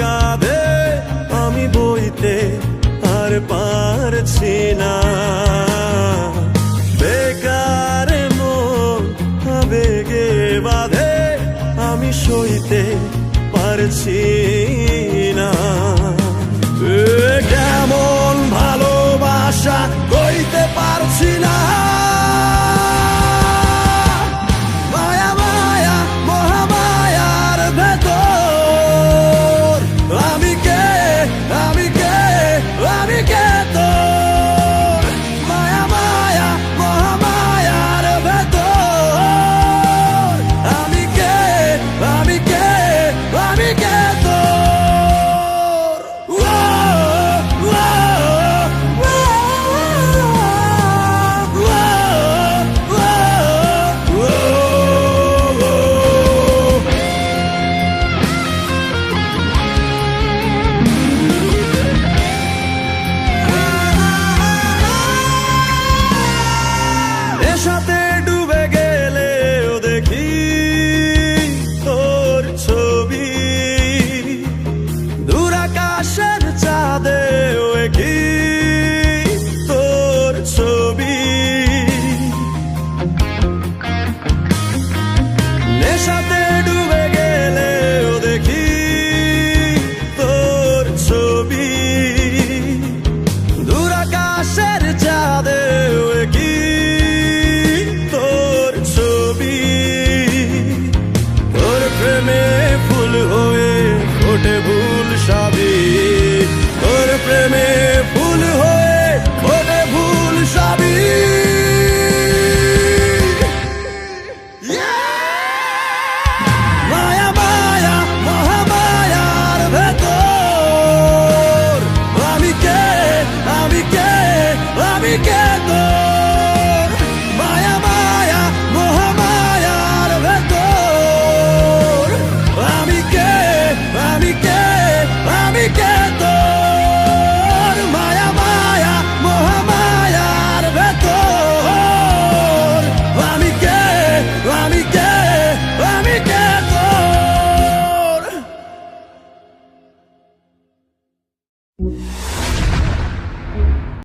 কাঁধে আমি বইতে আর পারছি না। বেকার মন বাঁধে আমি সইতে পারছি না। কেমন ভালোবাসা কইতে পারছি না।